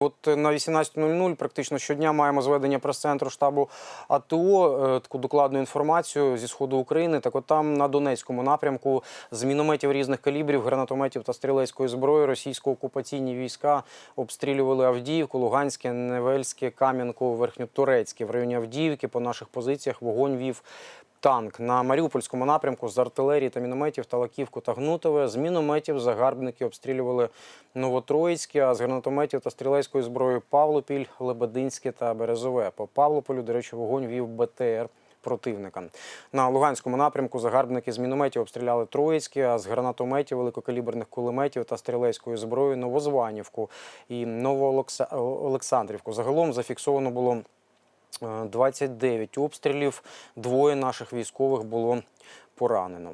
От е, на 18.00 практично щодня маємо зведення прес-центру штабу АТО, е, таку докладну інформацію зі сходу України. Так от там на Донецькому напрямку з мінометів різних калібрів, гранатометів та стрілецької зброї російсько-окупаційні війська обстрілювали Авдіївку, Луганське, Невельське, Кам'янку, Верхньотурецьке. В районі Авдіївки по наших позиціях вогонь вів танк на Маріупольському напрямку з артилерії та мінометів Талаківку та Гнутове. З мінометів загарбники обстрілювали Новотроїцьке, а з гранатометів та стрілецької зброї Павлопіль, Лебединське та Березове. По Павлополю, до речі, вогонь вів БТР. Противника на Луганському напрямку загарбники з мінометів обстріляли Троїцьке, а з гранатометів, великокаліберних кулеметів та стрілецької зброї Новозванівку і Новоолександрівку. Загалом зафіксовано було е, 29 обстрілів. Двоє наших військових було поранено.